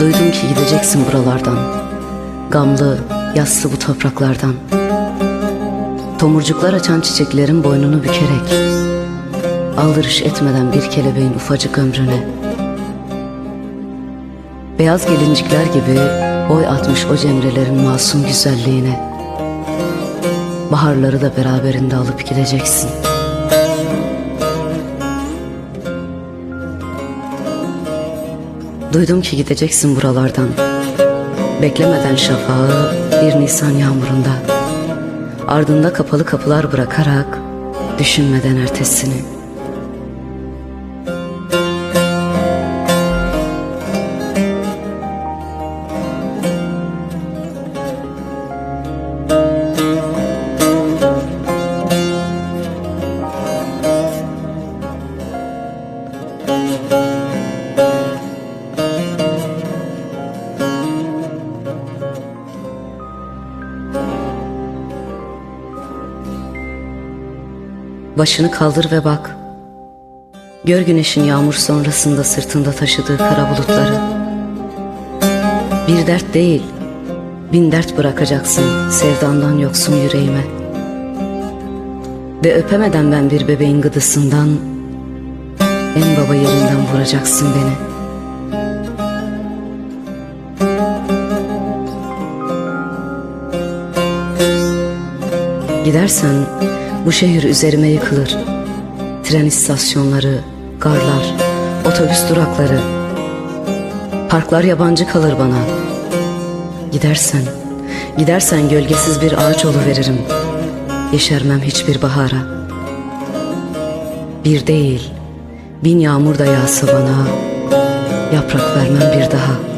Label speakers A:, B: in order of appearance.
A: Duydum ki gideceksin buralardan. Gamlı, yassı bu topraklardan. Tomurcuklar açan çiçeklerin boynunu bükerek. Aldırış etmeden bir kelebeğin ufacık ömrüne. Beyaz gelincikler gibi boy atmış o cemrelerin masum güzelliğine. Baharları da beraberinde alıp gideceksin Duydum ki gideceksin buralardan. Beklemeden şafağı bir Nisan yağmurunda. Ardında kapalı kapılar bırakarak Düşünmeden ertesini Başını kaldır ve bak. Gör güneşin yağmur sonrasında sırtında taşıdığı kara bulutları. Bir dert değil, bin dert bırakacaksın sevdandan yoksun yüreğime. Ve öpemeden ben bir bebeğin gıdısından, en baba yerinden vuracaksın beni. Gidersen bu şehir üzerime yıkılır. Tren istasyonları, garlar, otobüs durakları. Parklar yabancı kalır bana. Gidersen, gidersen gölgesiz bir ağaç veririm. Yeşermem hiçbir bahara. Bir değil, bin yağmur da yağsa bana, yaprak vermem bir daha.''